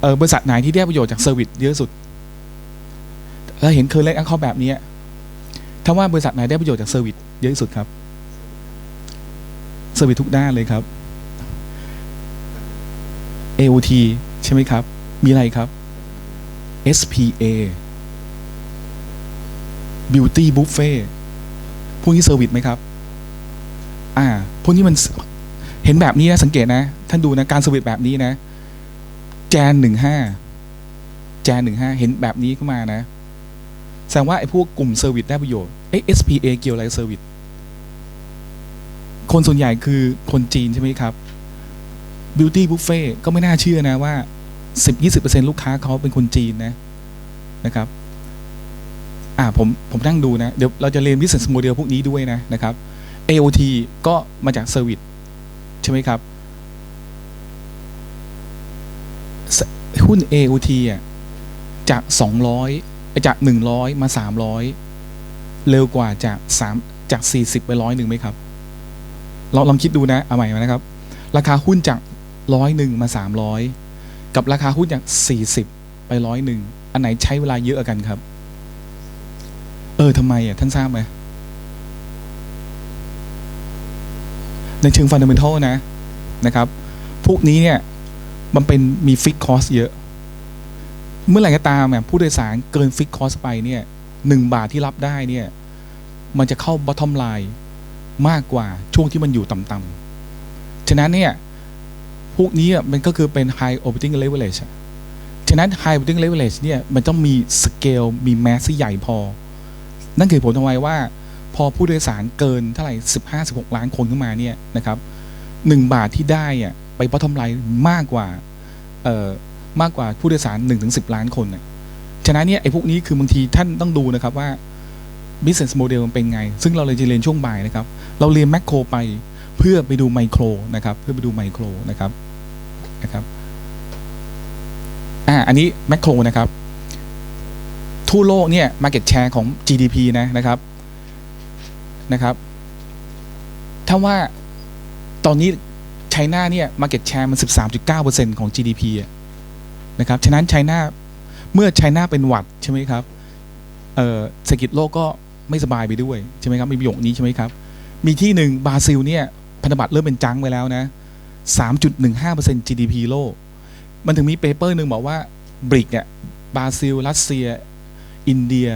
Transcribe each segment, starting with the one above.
เออบริษัทไหนที่ได้ประโยชน์จากเซอร์วิสเยอะสุดเราเห็นเคอร์เรนต์อังคอแบบนี้ถ้าว่าบริษัทไหนได้ประโยชน์จากเซอร์วิสเยอะสุดครับเซอร์วิสทุกด้านเลยครับ AOT ใช่ไหมครับ มีอะไรครับ SPA Beauty Buffet พวกนี้เซอร์วิสไหมครับ อ่า พวกนี้มันเห็นแบบนี้นะสังเกตนะ ท่านดูนะ การเซอร์วิสแบบนี้นะ แจนหนึ่งห้าแจนหนึ่งห้าเห็นแบบนี้เข้ามานะ แสดงว่าไอ้พวกกลุ่มเซอร์วิสได้ประโยชน์เอ้ SPA เกี่ยวอะไรเซอร์วิสคนส่วนใหญ่คือคนจีนใช่ไหมครับ Beauty Buffet ก็ไม่น่าเชื่อนะว่า 10-20%ลูกค้าเขาเป็นคนจีนนะนะครับ อ่าผมผมนั่งดูนะ เดี๋ยวเราจะเรียน business model พวกนี้ด้วยนะนะครับ AOT ก็มาจากเซอร์วิสใช่ไหมครับส หุ้น AOT อะจาก200จาก100มา300เร็วกว่าจาก3จาก40ไปร้อยหนึ่งไหมครับลองลองคิดดูนะ เอาใหม่มานะครับ ราคาหุ้นจากร้อยหนึ่งมา300กับราคาหุ้นจาก40ไปร้อยหนึ่งอันไหนใช้เวลาเยอะกันครับ เออทำไมอะ ท่านทราบไหมในเชิงฟันเดเมนทัลนะนะครับ พวกนี้เนี่ย มันเป็นมีฟิกคอสเยอะ เมื่อไหร่ก็ตามเนี่ยผู้โดยสารเกินฟิกคอสไปเนี่ยหนึ่งบาทที่รับได้เนี่ย มันจะเข้าบอททอมไลน์มากกว่าช่วงที่มันอยู่ต่ำๆฉะนั้นเนี่ยพวกนี้มันก็คือเป็น high operating leverage ฉะนั้น high operating leverage เนี่ยมันต้องมีสเกลมีแมสที่ใหญ่พอ นั่นคือผลทำไมว่า พอผู้โดยสารเกินเท่าไหร่สิบห้าสิบหกล้านคนขึ้นมาเนี่ยนะครับหนึ่งบาทที่ได้อะ ไปบอททอมไลน์มากกว่าเอ่อมากกว่าผู้โดยสาร1นถึงสิล้านคนน่ะฉะนั้นเนี่ยไอ้พวกนี้คือบางทีท่านต้องดูนะครับว่า business model มันเป็นไง ซึ่งเราเลยจะเรียนช่วงบ่ายนะครับ เราเรียนแมคโครไปเพื่อไปดูไมโครนะครับ เพื่อไปดูไมโครนะครับนะครับอ่าอันนี้แมคโครนะครับ ทั่วโลกเนี่ย market share ของ GDP นะนะครับนะครับ ถ้าว่าตอนนี้ ไชน่าเนี่ย market share มัน 13.9%ของ GDP อะนะครับ ฉะนั้นไชน่าเมื่อไชน่าเป็นหวัดใช่ไหมครับเอ่อเศรษฐกิจโลกก็ไม่สบายไปด้วยใช่ไหมครับ มีประโยคนี้ใช่ไหมครับ มีที่หนึ่งบราซิลเนี่ยพันธบัตรเริ่มเป็นจังไปแล้วนะ 3.15% GDP โลก มันถึงมีเปเปอร์หนึ่งบอกว่าบริกเนี่ยบราซิล รัสเซีย อินเดีย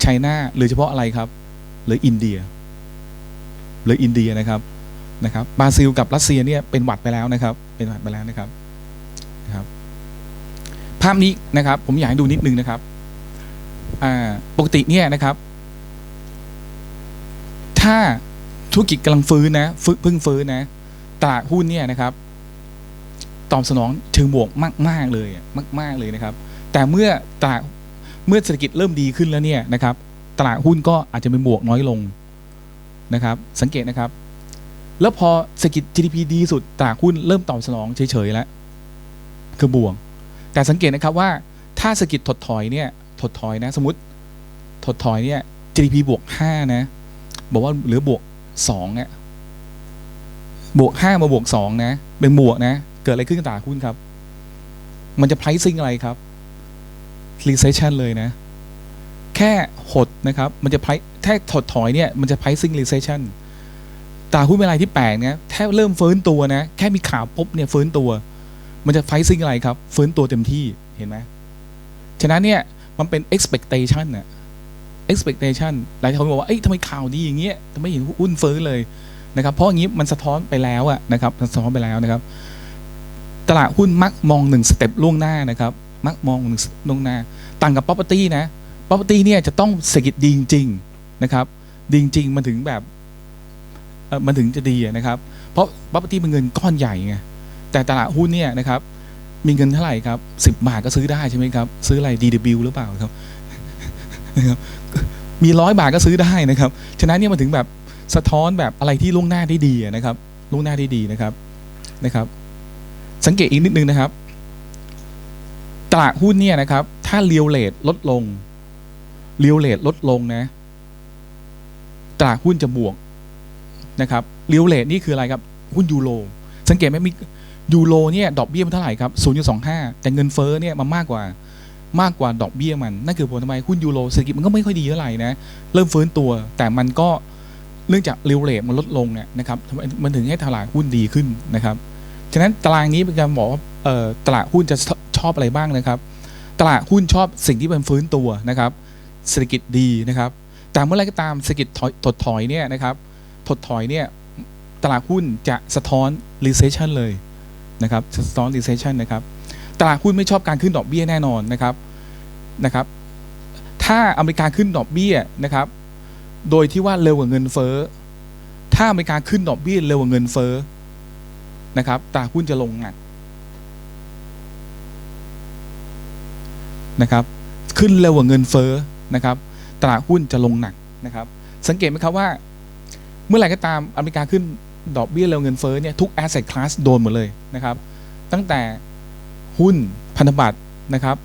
ไชน่าหรือเฉพาะอะไรครับ หรืออินเดีย หรืออินเดียนะครับ นะครับบราซิลกับรัสเซียเนี่ยเป็นหวัดไปแล้วนะครับ เป็นหวัดไปแล้วนะครับนะครับ ภาพนี้นะครับ ผมอยากให้ดูนิดนึงนะครับปกติเนี่ยนะครับ ถ้าธุรกิจกำลังฟื้นนะฟื้นพิ่งฟื้นนะตลาดหุ้นเนี่ยนะครับ ตอบสนองเชิงบวกมากๆเลยอะมากๆเลยนะครับ แต่เมื่อตลาดเมื่อเศรษฐกิจเริ่มดีขึ้นแล้วเนี่ยนะครับ ตลาดหุ้นก็อาจจะเป็นบวกน้อยลงนะครับ สังเกตนะครับ แล้วพอเศรษฐกิจ GDP ดีสุดตลาดหุ้นเริ่มตอบสนองเฉยๆแล้วคือบวกแต่สังเกตนะครับว่าถ้าเศรษฐกิจถดถอยเนี่ยถดถอยนะ สมมติถดถอยเนี่ย GDP บวกห้านะบอกว่าเหลือบวกสองเนี่ยบวกห้ามาบวกสองนะเป็นบวกนะ เกิดอะไรขึ้นกับตลาดหุ้นครับ มันจะ pricing อะไรครับ recession เลยนะ แค่หดนะครับ มันจะ price แค่ถดถอยเนี่ย มันจะ pricing recession ตลาดหุ้นเป็นอะไรที่แปลกนะแค่เริ่มฟื้นตัวนะ แค่มีข่าวปุ๊บเนี่ยฟื้นตัว มันจะ pricing อะไรครับ ฟื้นตัวเต็มที่เห็นไหมฉะนั้นเนี่ยมันเป็น expectation น่ะ expectation หลายคนบอกว่าเอ้ยทำไมข่าวดีอย่างเงี้ยทำไมเห็นหุ้นฟื้นเลยนะครับ เพราะอย่างนี้มันสะท้อนไปแล้วอะนะครับสะท้อนไปแล้วนะครับ ตลาดหุ้นมักมองหนึ่งสเต็ปล่วงหน้านะครับ มักมองหนึ่งล่วงหน้า ต่างกับ property นะ property เนี่ยจะต้องเศรษฐกิจดีจริงๆนะครับ ดีจริงๆมันถึงแบบ มันถึงจะดีนะครับ เพราะ property เป็นเงินก้อนใหญ่ไงแต่ตลาดหุ้นเนี่ยนะครับ มีเงินเท่าไหร่ครับสิบบาทก็ซื้อได้ใช่ไหมครับ ซื้ออะไร DW หรือเปล่าครับนะครับมีร้อยบาทก็ซื้อได้นะครับ ฉะนั้นเนี่ยมันถึงแบบสะท้อนแบบอะไรที่ล่วงหน้าได้ดีนะครับล่วงหน้าได้ดีนะครับนะครับ สังเกตอีกนิดนึงนะครับ ตลาดหุ้นเนี่ยนะครับ ถ้าเลียวเลทลดลงเลียวเลทลดลงนะ ตลาดหุ้นจะบวก นะครับเลียวเลทนี่คืออะไรครับ หุ้นยูโรสังเกตไหมมียูโรเนี่ยดอกเบี้ยมันเท่าไหร่ครับ 0.25 แต่เงินเฟ้อเนี่ยมันมากกว่ามากกว่าดอกเบี้ยมัน นั่นคือผลทำไมหุ้นยูโรเศรษฐกิจมันก็ไม่ค่อยดีเท่าไหร่นะ เริ่มฟื้นตัว แต่มันก็เนื่องจากเรเรทมันลดลงเนี่ยนะครับทำไมมันถึงให้ตลาดหุ้นดีขึ้นนะครับฉะนั้นตารางนี้เป็นการบอกว่าตลาดหุ้นจะชอบอะไรบ้างนะครับ ตลาดหุ้นชอบสิ่งที่มันฟื้นตัวนะครับ เศรษฐกิจดีนะครับ แต่เมื่อไรก็ตามเศรษฐกิจถดถอยเนี่ยนะครับ ถดถอยเนี่ยตลาดหุ้นจะสะท้อน recession เลยนะครับสะท้อน recession นะครับตลาดหุ้นไม่ชอบการขึ้นดอกเบี้ยแน่นอนนะครับนะครับ ถ้าอเมริกาขึ้นดอกเบี้ยนะครับ โดยที่ว่าเร็วกว่าเงินเฟ้อถ้าอเมริกาขึ้นดอกเบี้ยเร็วกว่าเงินเฟ้อนะครับตลาดหุ้นจะลงหนักนะครับ ขึ้นเร็วกว่าเงินเฟ้อนะครับ ตลาดหุ้นจะลงหนักนะครับ สังเกตไหมครับว่า เมื่อไหร่ก็ตามอเมริกาขึ้นดอกเบี้ยเร็วเงินเฟ้อเนี่ยทุก asset class โดนหมดเลยนะครับ ตั้งแต่หุ้นพันธบัตรนะครับ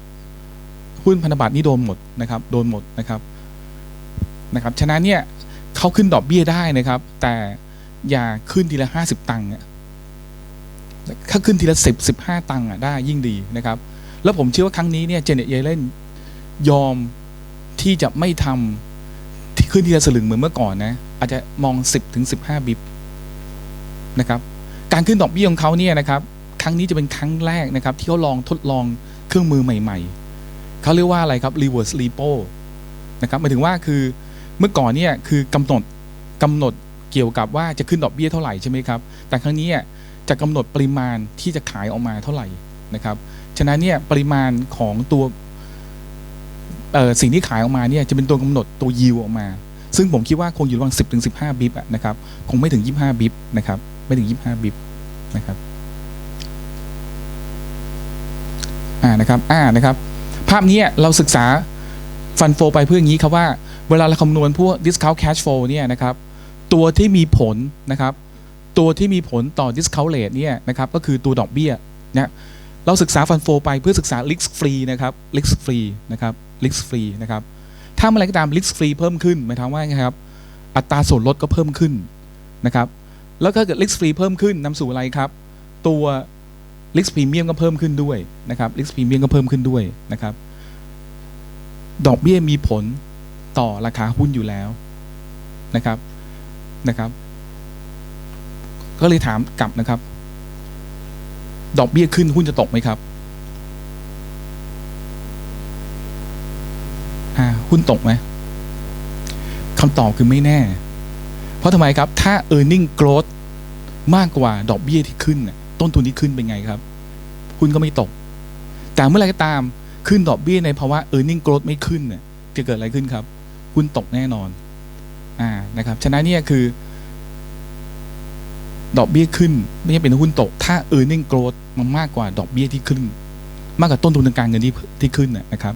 หุ้นพันธบัตรนี่โดนหมดนะครับ โดนหมดนะครับนะครับฉะนั้นเนี่ยเขาขึ้นดอกเบี้ยได้นะครับ แต่อย่าขึ้นทีละห้าสิบตังค์ถ้าขึ้นทีละสิบสิบห้าตังค์อะได้ยิ่งดีนะครับ แล้วผมเชื่อว่าครั้งนี้เนี่ยเจเน็ตเยเลนยอมที่จะไม่ทำที่ขึ้นทีละสลึงเหมือนเมื่อก่อนนะ อาจจะมอง 10ถึง15 บิปนะครับการขึ้นดอกเบี้ยของเขาเนี่ยนะครับครั้งนี้จะเป็นครั้งแรกนะครับที่เขาลองทดลองเครื่องมือใหม่ ๆ เขาเรียกว่าอะไรครับ reverse repo นะครับหมายถึงว่าคือเมื่อก่อนเนี่ยคือกำหนดกำหนดเกี่ยวกับว่าจะขึ้นดอกเบี้ยเท่าไหร่ใช่ไหมครับ แต่ครั้งนี้จะกำหนดปริมาณที่จะขายออกมาเท่าไหร่นะครับ ฉะนั้นเนี่ยปริมาณของตัวสิ่งที่ขายออกมาเนี่ยจะเป็นตัวกำหนดตัวยิวออกมา ซึ่งผมคิดว่าคงอยู่ระหว่าง10ถึง15บิปอะนะครับคงไม่ถึง 25บิปนะครับไม่ถึง 25บิปนะครับอ่านะครับอ่านะครับ ภาพนี้เราศึกษาฟันโฟไปเพื่ออย่างนี้ครับว่าเวลาเราคำนวณพวก discount cash flow เนี่ยนะครับตัวที่มีผลนะครับตัวที่มีผลต่อ discount rate เนี่ยนะครับก็คือตัวดอกเบี้ยนะเราศึกษาฟันโฟไปเพื่อศึกษา risk free นะครับ risk free นะครับ risk free นะครับ ถ้าเมื่อไรก็ตาม risk free เพิ่มขึ้นหมายความว่าไงครับ อัตราส่วนลดก็เพิ่มขึ้นนะครับ แล้วถ้าเกิด risk free เพิ่มขึ้นนำสู่อะไรครับ ตัว risk premium ก็เพิ่มขึ้นด้วยนะครับ risk premium ก็เพิ่มขึ้นด้วยนะครับ ดอกเบี้ยมีผลต่อราคาหุ้นอยู่แล้วนะครับนะครับ ก็เลยถามกลับนะครับ ดอกเบี้ยขึ้นหุ้นจะตกไหมครับ อ่าหุ้นตกไหมคำตอบคือไม่แน่ เพราะทำไมครับ ถ้า e a r n i n g growth มากกว่าดอกเบี้ยที่ขึ้นน่ะต้นทุนที่ขึ้นเป็นไงครับ หุ้นก็ไม่ตก แต่เมื่อไรก็ตามขึ้นดอกเบี้ยในภาวะ e a r n i n g growth ไม่ขึ้นจะเกิดอะไรขึ้นครับหุ้นตกแน่นอนอ่านะครับฉะนั้นเนี่ยคือ ดอกเบี้ยขึ้น ไม่ใช่เป็นหุ้นตก ถ้า e a r n i n g growth มันมากกว่าดอกเบี้ยที่ขึ้น มากกว่าต้นทุนทางการเงินที่ที่ขึ้นนะนะครับ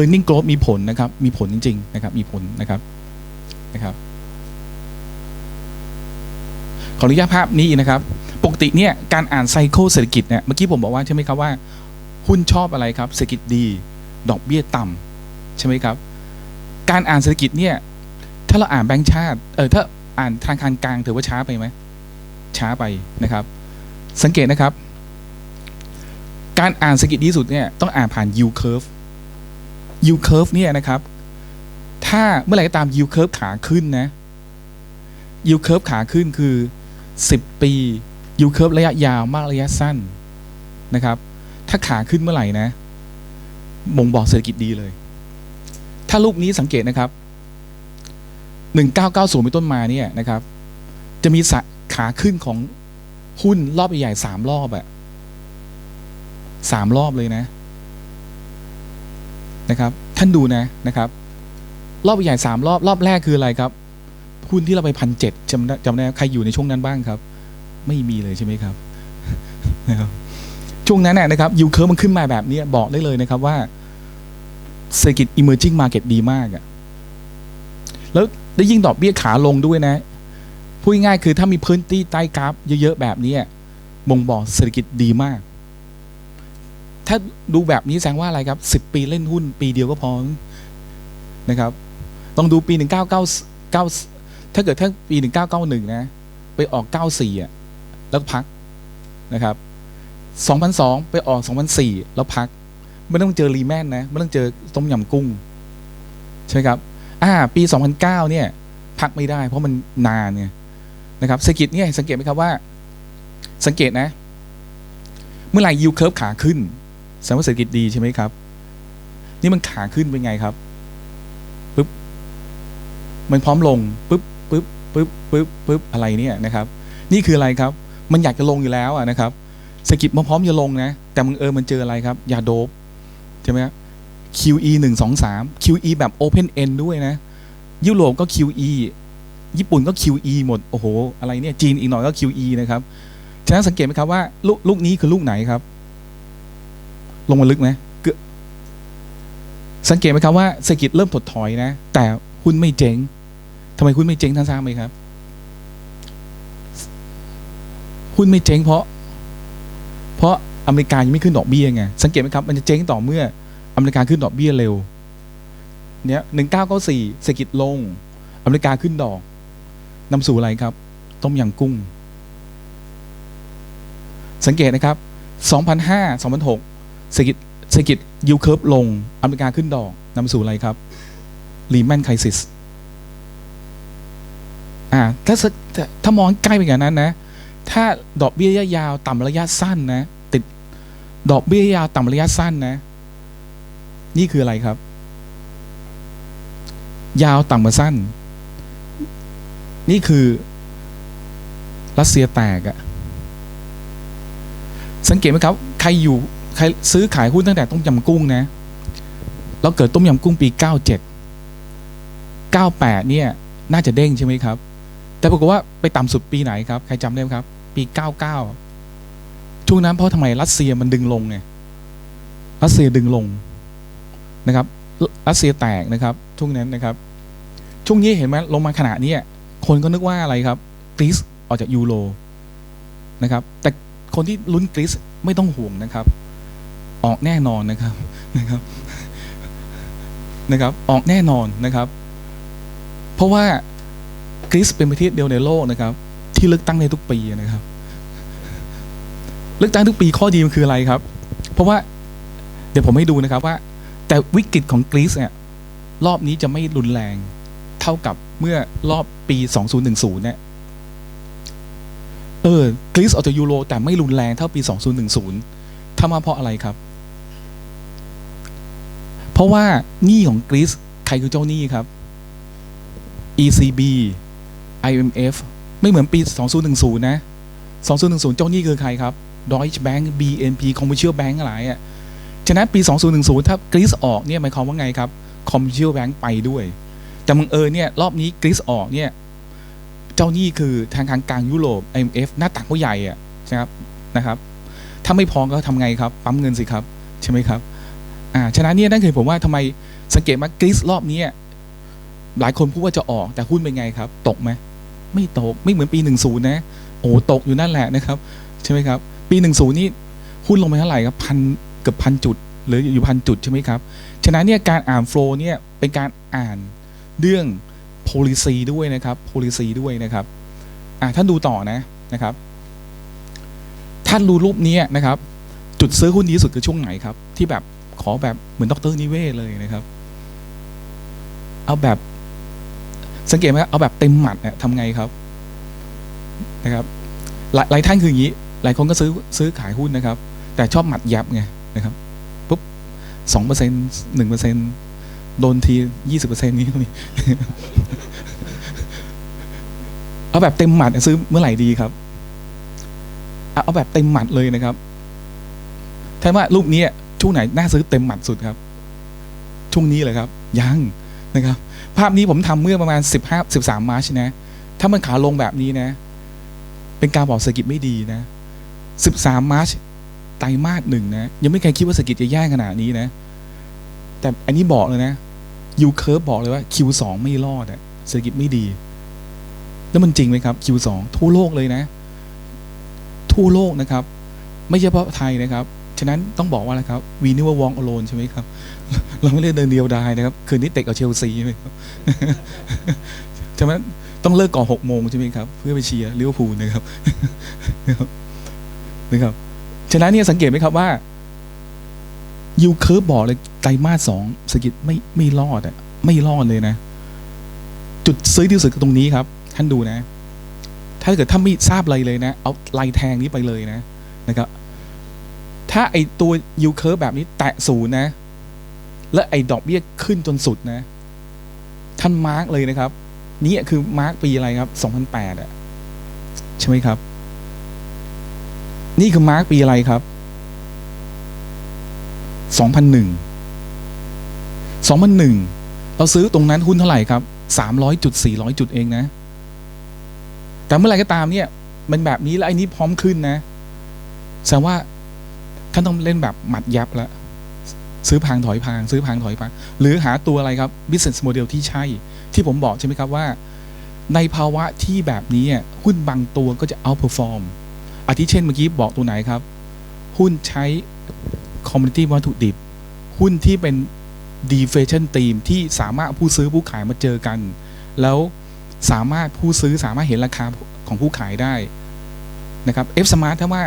e a r n i n g growth มีผลนะครับ มีผลจริง ๆ นะครับ มีผลนะครับนะครับ ขออนุญาตภาพนี้นะครับ ปกติเนี่ยการอ่านไซเคิลเศรษฐกิจเนี่ยเมื่อกี้ผมบอกว่าใช่ไหมครับว่า หุ้นชอบอะไรครับ เศรษฐกิจดี ดอกเบี้ยต่ำใช่ไหมครับ การอ่านเศรษฐกิจเนี่ยถ้าเราอ่านแบงก์ชาติเออถ้าอ่านธนาคารกลางถือว่าช้าไปไหมช้าไปนะครับ สังเกตนะครับ การอ่านเศรษฐกิจดีสุดเนี่ยต้องอ่านผ่าน yield curve yield curve เนี่ยนะครับ ถ้าเมื่อไหร่ก็ตาม yield curve ขาขึ้นนะ yield curve ขาขึ้นคือ 10 ปี yield curve ระยะยาวมากระยะสั้นนะครับ ถ้าขาขึ้นเมื่อไหร่นะบ่งบอกเศรษฐกิจดีเลย ถ้ารูปนี้สังเกตนะครับ 1990เป็นต้นมาเนี่ยนะครับ จะมีขาขึ้นของหุ้นรอบใหญ่ๆสามรอบอะสามรอบเลยนะ นะครับ ท่านดูนะนะครับ รอบใหญ่สามรอบรอบแรกคืออะไรครับหุ้นที่เราไปพันเจ็ดจำได้จำได้ใครอยู่ในช่วงนั้นบ้างครับ ไม่มีเลยใช่ไหมครับนะครับช่วงนั้นน่ะนะครับยูเคิร์มันขึ้นมาแบบนี้บอกได้เลยนะครับว่าเศรษฐกิจ emerging market ดีมากอะแล้วได้ยิ่งดอกเบี้ยขาลงด้วยนะ พูดง่ายคือถ้ามีพื้นที่ใต้กราฟเยอะ ๆ แบบนี้บ่งบอกเศรษฐกิจดีมาก ถ้าดูแบบนี้แสดงว่าอะไรครับสิบปีเล่นหุ้น ปีเดียวก็พอนะครับต้องดูปีหนึ่งเก้าเก้าเก้าถ้าเกิดถ้าปีหนึ่งเก้าเก้าหนึ่งนะ ไปออกเก้าสี่อะ แล้วพักนะครับ 2002 ไปออก 2004 แล้วพัก ไม่ต้องเจอรีแมนนะ ไม่ต้องเจอต้มยำกุ้ง ใช่ครับ อ่า ปี 2009 เนี่ย พักไม่ได้ เพราะมันนานไงนะครับเศรษฐกิจเนี่ยสังเกตไหมครับว่า สังเกตนะ เมื่อไหร่ยิวเคิร์ฟขาขึ้น แสดงว่าเศรษฐกิจดีใช่ไหมครับ นี่มันขาขึ้นเป็นไงครับปึ๊บมันพร้อมลงปึ๊บปึ๊บปึ๊บปึ๊บปึ๊บอะไรเนี่ยนะครับ นี่คืออะไรครับ มันอยากจะลงอยู่แล้วนะครับเศรษฐกิจมันพร้อมจะลงนะ แต่มึงเออมันเจออะไรครับยาโดบใช่ไหมครับ QE หนึ่งสองสาม QE แบบ Open End ด้วยนะ ยุโรปก็ QE ญี่ปุ่นก็ QE หมด โอ้โห อะไรเนี่ย จีนอีกหน่อยก็ QE นะครับ ฉะนั้นสังเกตไหมครับว่า ลูกลูกนี้คือลูกไหนครับ ลงมาลึกไหมเกือบสังเกตไหมครับว่าเศรษฐกิจเริ่มถดถอยนะ แต่หุ้นไม่เจ๊งทำไมหุ้นไม่เจ๊งท่านทราบไหมครับ หุ้นไม่เจ๊งเพราะ เพราะอเมริกายังไม่ขึ้นดอกเบี้ยไงสังเกตไหมครับมันจะเจ๊งต่อเมื่ออเมริกาขึ้นดอกเบี้ยเร็วเนี่ยหนึ่งเก้าเก้าสี่เศรษฐกิจลง อเมริกาขึ้นดอกนำสู่อะไรครับ ต้มยำกุ้ง สังเกตนะครับ2005 2006 เศรษฐกิจเศรษฐกิจยูเคิร์ฟลง อเมริกาขึ้นดอกนำสู่อะไรครับรีแมนไคซิสอ่าถ้าถ้าถ้ามองใกล้ไปกว่านั้นนะ ถ้าดอกเบี้ยระยะยาวต่ำระยะสั้นนะ ติดดอกเบี้ยยาวต่ำระยะสั้นนะ นี่คืออะไรครับ ยาวต่ำกว่าสั้น นี่คือรัสเซียแตกอะสังเกตไหมครับ ใครอยู่ ใครซื้อขายหุ้นตั้งแต่ต้มยำกุ้งนะ แล้วเกิดต้มยำกุ้งปี 97 98 เนี่ย น่าจะเด้งใช่ไหมครับ แต่ปรากฏว่าไปต่ำสุดปีไหนครับ ใครจำได้ไหมครับ ปี 99 ช่วงนั้นเพราะทำไมรัสเซียมันดึงลงไง รัสเซียดึงลงนะครับ รัสเซียแตกนะครับ ช่วงนั้นนะครับ ช่วงนี้เห็นไหมลงมาขนาดนี้คนก็นึกว่าอะไรครับกรีซออกจากยูโรนะครับ แต่คนที่ลุ้นกรีซไม่ต้องห่วงนะครับ ออกแน่นอนนะครับนะครับนะครับ ออกแน่นอนนะครับ เพราะว่ากรีซเป็นประเทศเดียวในโลกนะครับ ที่เลือกตั้งในทุกปีนะครับ เลือกตั้งทุกปีข้อดีมันคืออะไรครับ เพราะว่าเดี๋ยวผมให้ดูนะครับว่า แต่วิกฤตของกรีซเนี่ยรอบนี้จะไม่รุนแรงเท่ากับเมื่อรอบปี 2010 เนี่ย เออกรีซออกจากยูโรแต่ไม่รุนแรงเท่าปี 2010ถ้ามาเพราะอะไรครับ ราะว่าหนี้ของกรีซใครคือเจ้าหนี้ครับ ECB IMF ไม่เหมือนปี 2010 นะ 2010 เจ้าหนี้คือใครครับ Deutsche Bank BNP Commercial Bank อะไรอะฉะนั้นปี 2010 ถ้ากรีซออกเนี่ยหมายความว่าไงครับ Commercial Bank ไปด้วย แต่มึงเออเนี่ยรอบนี้กรีซออกเนี่ยเจ้าหนี้คือทางการกลางยุโรป IMF หน้าตักเขาใหญ่อะนะครับนะครับ ถ้าไม่พอก็ทำไงครับ ปั๊มเงินสิครับ ใช่ไหมครับ อ่าฉะนั้นเนี่ยนั่นคือผมว่าทำไมสังเกตว่ากรีซรอบนี้หลายคนพูดว่าจะออกแต่หุ้นเป็นไงครับ ตกไหมไม่ตกไม่เหมือนปี 10นะโอ้ตกอยู่นั่นแหละนะครับ ใช่ไหมครับ ปี 10นี่หุ้นลงไปเท่าไหร่ครับพันเกือบพันจุด หรืออยู่พันจุดใช่ไหมครับ ฉะนั้นเนี่ยการอ่านโฟล์เนี่ยเป็นการอ่านเรื่อง policy ด้วยนะครับ policy ด้วยนะครับอ่าท่านดูต่อนะนะครับ ท่านดูรูปนี้นะครับ จุดซื้อหุ้นดีสุดคือช่วงไหนครับ ที่แบบ ขอแบบเหมือนดรนิเวศเลยนะครับ เอาแบบ สังเกตไหมครับเอาแบบเต็มหมัดเนี่ยทำไงครับนะครับ หลายหลายท่านคืออย่างนี้ หลายคนก็ซื้อซื้อขายหุ้นนะครับ แต่ชอบหมัดยับไงนะครับปุ๊บสองเปอร์เซ็นต์หนึ่งเปอร์เซ็นต์โดนทียี่สิบเปอร์เซ็นต์นี้ก็มีเอาแบบเต็มหมัดซื้อเมื่อไหร่ดีครับ เอาเอาแบบเต็มหมัดเลยนะครับแทนว่ารูปนี้ ช่วงไหนน่าซื้อเต็มหมัดสุดครับ ช่วงนี้เลยครับ ยังนะครับ ภาพนี้ผมทำเมื่อประมาณสิบห้าสิบสามมาร์ชนะ ถ้ามันขาลงแบบนี้นะ เป็นการบอกเศรษฐกิจไม่ดีนะสิบสามมาร์ชไตรมาสหนึ่งนะ ยังไม่เคยคิดว่าเศรษฐกิจจะแย่ขนาดนี้นะ แต่อันนี้บอกเลยนะยูเคิร์ฟบอกเลยว่า Q2 ไม่รอดอะเศรษฐกิจไม่ดี แล้วมันจริงไหมครับ Q2 ทั่วโลกเลยนะ ทั่วโลกนะครับ ไม่ใช่เฉพาะไทยนะครับ ฉะนั้นต้องบอกว่าอะไรครับ we never walk alone ใช่ไหมครับ เราไม่ได้เดินเดียวดายนะครับ คืนนี้เตะกับเชลซีใช่ไหมครับฉะนั้นต้องเลิกก่อนหกโมงใช่ไหมครับ เพื่อไปเชียร์ลิเวอร์พูลนะครับนะครับฉะนั้นเนี่ยสังเกตไหมครับว่ายูเคิร์ฟบอกเลยไตรมาสสองเศรษฐกิจไม่ไม่รอดอะไม่รอดเลยนะ จุดซื้อที่สุดตรงนี้ครับ ท่านดูนะ ถ้าเกิดท่านไม่ทราบอะไรเลยนะ เอาลน์แทงนี้ไปเลยนะนะครับ ถ้าไอตัวยูเคิร์แบบนี้แตะศูนย์นะ และไอดอกเบี้ยขึ้นจนสุดนะ ท่านมาร์กเลยนะครับ นี่คือมาร์กปีอะไรครับ2008อะใช่ไหมครับ นี่คือมาร์กปีอะไรครับ2001 2001เราซื้อตรงนั้นหุ้นเท่าไหร่ครับ300จุด400จุดเองนะ แต่เมื่อไหร่ก็ตามเนี่ย มันแบบนี้แล้วไอ้นี้พร้อมขึ้นนะแสดงว่า ท่านต้องเล่นแบบหมัดยับแล้วซื้อพางถอยพาง ซื้อพางถอยพาง หรือหาตัวอะไรครับ business model ที่ใช่ ที่ผมบอกใช่ไหมครับว่า ในภาวะที่แบบนี้หุ้นบางตัวก็จะ outperform อาทิเช่นเมื่อกี้บอกตัวไหนครับ หุ้นใช้ commodity วัตถุดิบ หุ้นที่เป็น deflation theme ที่สามารถผู้ซื้อผู้ขายมาเจอกัน แล้วสามารถผู้ซื้อสามารถเห็นราคาของผู้ขายได้นะครับ F Smart ถ้าว่า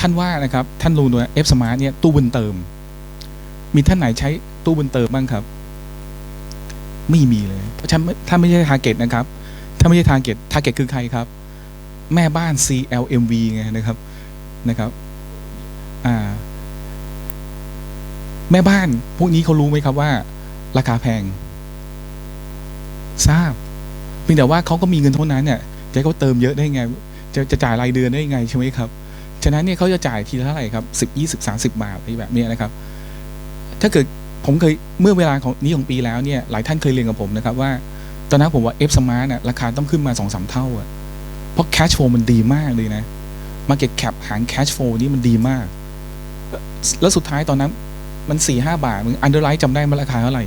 ท่านว่านะครับ ท่านรู้ตัว F Smart เนี่ยตู้บุญเติม มีท่านไหนใช้ตู้บุญเติมบ้างครับ ไม่มีเลย เพราะฉันถ้าไม่ใช่ target นะครับ ถ้าไม่ใช่ target target คือใครครับ แม่บ้าน CLMV ไงนะครับนะครับอ่าแม่บ้านพวกนี้เขารู้ไหมครับว่า ราคาแพง ทราบเพียงแต่ว่าเขาก็มีเงินเท่านั้นเนี่ยจะเขาเติมเยอะได้ไง จะจะจ่ายรายเดือนได้ไงใช่ไหมครับ ฉะนั้นเนี่ยเขาจะจ่ายทีละเท่าไหร่ครับสิบยี่สิบสาสิบบาทอะไรแบบเนี้ยนะครับ ถ้าเกิดผมเคยเมื่อเวลาของนี้ของปีแล้วเนี่ยหลายท่านเคยเรียนกับผมนะครับว่า ตอนนั้นผมว่า F Smart น่ะราคาต้องขึ้นมาสองสามเท่าอะเพราะ cash flow มันดีมากเลยนะ market cap หาร cash flow นี่มันดีมาก แล้วสุดท้ายตอนนั้นมันสี่ห้าบาทมึง underwrite จำได้มันราคาเท่าไหร่